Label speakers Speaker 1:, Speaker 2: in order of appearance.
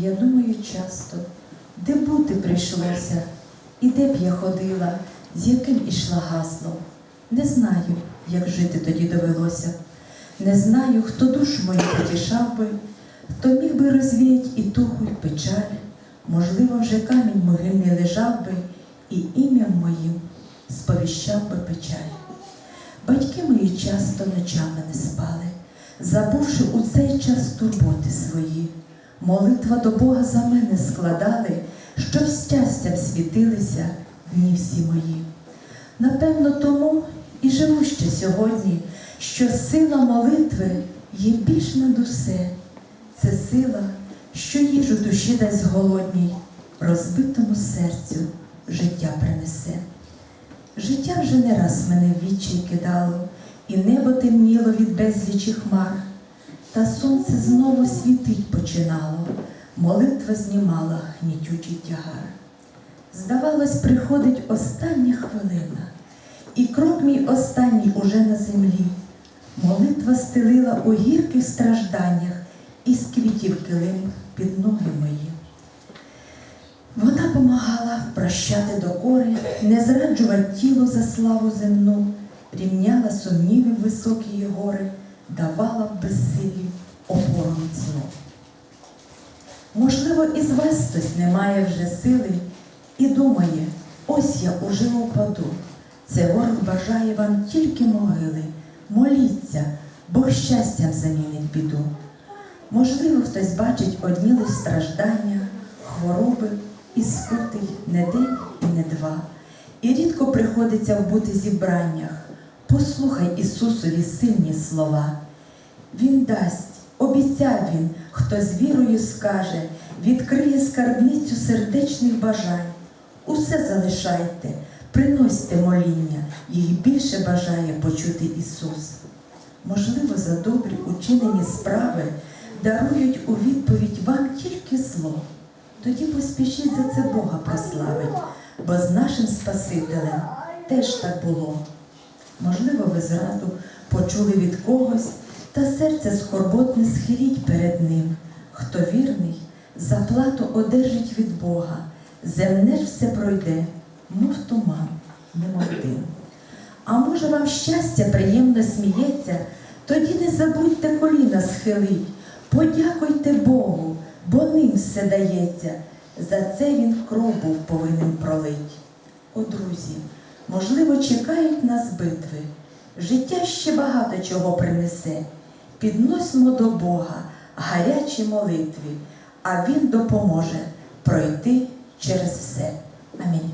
Speaker 1: Я думаю часто, де бути прийшлося, і де б я ходила, з яким ішла гаслом. Не знаю, як жити тоді довелося. Не знаю, хто душу мою потішав би, хто міг би розвіять і туху, й печаль. Можливо, вже камінь могильний лежав би, і ім'ям моїм сповіщав би печаль. Батьки мої часто ночами не спали, забувши у цей час турботи свої. Молитва до Бога за мене складали, щоб щастям світилися дні всі мої. Напевно, тому і живу ще сьогодні, що сила молитви є більш над усе. Це сила, що їжу душі дасть голодній, розбитому серцю життя принесе. Життя вже не раз мене в відчай кидало, і небо темніло від безлічі хмар, та сонце знову світить починало, молитва знімала гнітючий тягар. Здавалось, приходить остання хвилина, і крок мій останній уже на землі. Молитва стелила у гірких стражданнях і з квітів килим під ноги мої. Вона помагала прощати докори, не зраджувати тіло за славу земну, рівняла сумніви високі гори, давала в безсилі Можливо, із вас не має вже сили і думає, ось я уже упаду. Це ворог бажає вам тільки могили. Моліться, Бог щастям замінить біду. Можливо, хтось бачить одні лиш страждання, хвороби і скутий не день і не два. І рідко приходиться в бути зібраннях. Послухай Ісусові сильні слова. Він дасть, обіцяв він, хто з вірою скаже, відкриє скарбницю сердечних бажань. Усе залишайте, приносьте моління, їх більше бажає почути Ісус. Можливо, за добрі учинені справи дарують у відповідь вам тільки зло. Тоді поспішіть за це Бога прославить, бо з нашим Спасителем теж так було. Можливо, ви зраду почули від когось, та серце скорботне схиліть перед ним. Хто вірний, заплату одержить від Бога, земне ж все пройде, мов туман, немов дим. А може вам щастя приємно сміється, тоді не забудьте коліна схилить, подякуйте Богу, бо ним все дається. За це він кров був повинен пролить. О, друзі, можливо, чекають нас битви. Життя ще багато чого принесе підносимо до Бога гарячі молитві, а Він допоможе пройти через все. Амінь.